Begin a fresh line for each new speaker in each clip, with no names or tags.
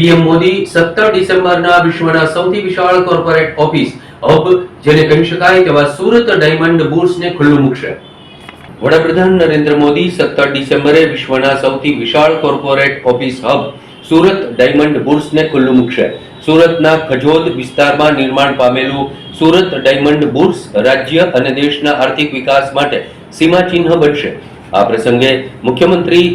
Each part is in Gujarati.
પીએમ મોદી સત્તર ડિસેમ્બરના વિશ્વના સૌથી વિશાળ કોર્પોરેટ ઓફિસ હબ, જેને કહી શકાય તેવા સુરત ડાયમંડ બુર્સને ખુલ્લું મૂકશે. વડાપ્રધાન નરેન્દ્ર મોદી સત્તર ડિસેમ્બરે વિશ્વના સૌથી વિશાળ corporate office hub, Surat diamond બુર્સને ખુલ્લું મૂકશે. સુરતના ખજોદ વિસ્તારમાં નિર્માણ પામેલું સુરત ડાયમંડ બુર્સ રાજ્ય અને દેશના આર્થિક વિકાસ માટે સીમાચિહ્ન બનશે. આ પ્રસંગે મુખ્યમંત્રી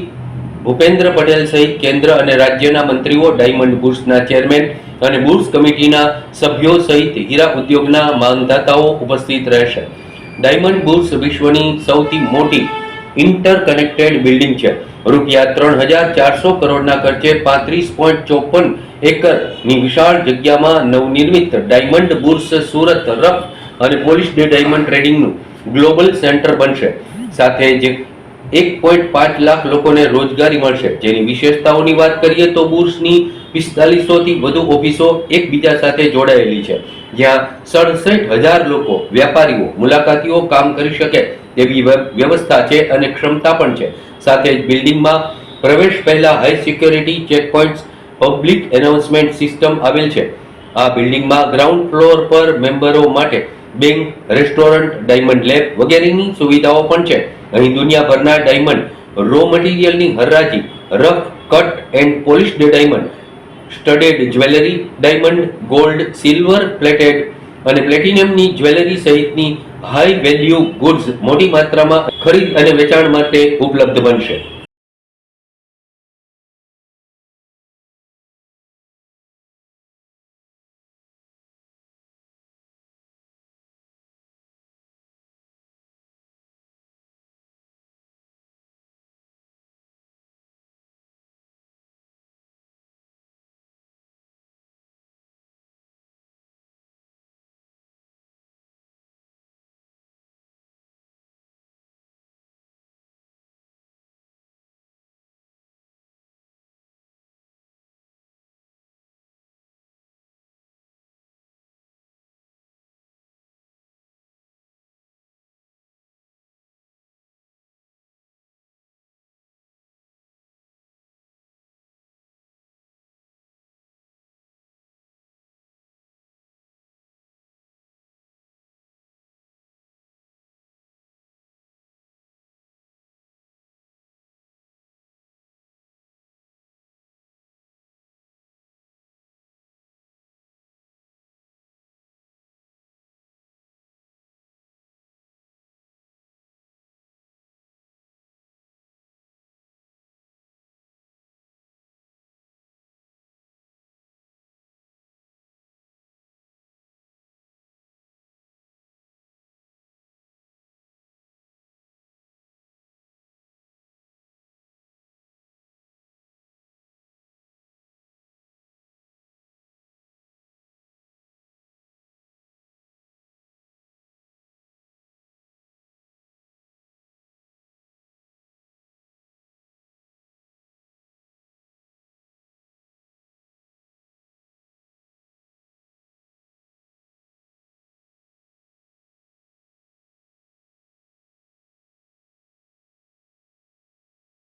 ભૂપેન્દ્ર પટેલ સહિત કેન્દ્ર અને રાજ્યના મંત્રીઓ, ડાયમંડ બુર્સના ચેરમેન અને બુર્સ કમિટીના સભ્યો સહિત હીરા ઉદ્યોગના માંગદાતાઓ ઉપસ્થિત રહેશે. ડાયમંડ બુર્સ વિશ્વની સૌથી મોટી ઇન્ટરકનેક્ટેડ બિલ્ડિંગ છે. રૂપિયા ત્રણ હજાર ચારસો કરોડના ખર્ચે પાંત્રીસ પોઈન્ટ ચોપન એકરની વિશાળ જગ્યામાં નવનિર્મિત ડાયમંડ બુર્સ સુરત રફ અને પોલીસ ડે ડાયમંડ ટ્રેડિંગનું ગ્લોબલ સેન્ટર બનશે. સાથે જ એક પોઈન્ટ પાંચ લાખ લોકોને રોજગારી મળશે. જેની વિશેષતાઓની વાત કરીએ તો બુર્સની પિસ્તાલીસો થી વધુ ઓફિસો એકબીજા સાથે જોડાયેલી છે. જ્યાં સડસઠ હજાર લોકો વેપારીઓ મુલાકાતીઓ કામ કરી શકે તેવી વ્યવસ્થા છે અને ક્ષમતા પણ છે. સાથે જ બિલ્ડિંગમાં પ્રવેશ પહેલા high security check checkpoints public announcement system આવેલ છે. આ બિલ્ડિંગમાં ગ્રાઉન્ડ ફ્લોર પર મેમ્બરો માટે બેંક રેસ્ટોરન્ટ ડાયમંડ લેબ વગેરેની સુવિધાઓ પણ છે. અહીં દુનિયાભરના ડાયમંડ રો મટીરિયલની હરરાજી rough cut and polished diamond studded jewellery diamond gold silver plated અને પ્લેટિનિયમની જ્વેલરી સહિતની હાઈ વેલ્યુ ગુડ્સ મોટી માત્રામાં ખરીદ અને વેચાણ માટે ઉપલબ્ધ બનશે.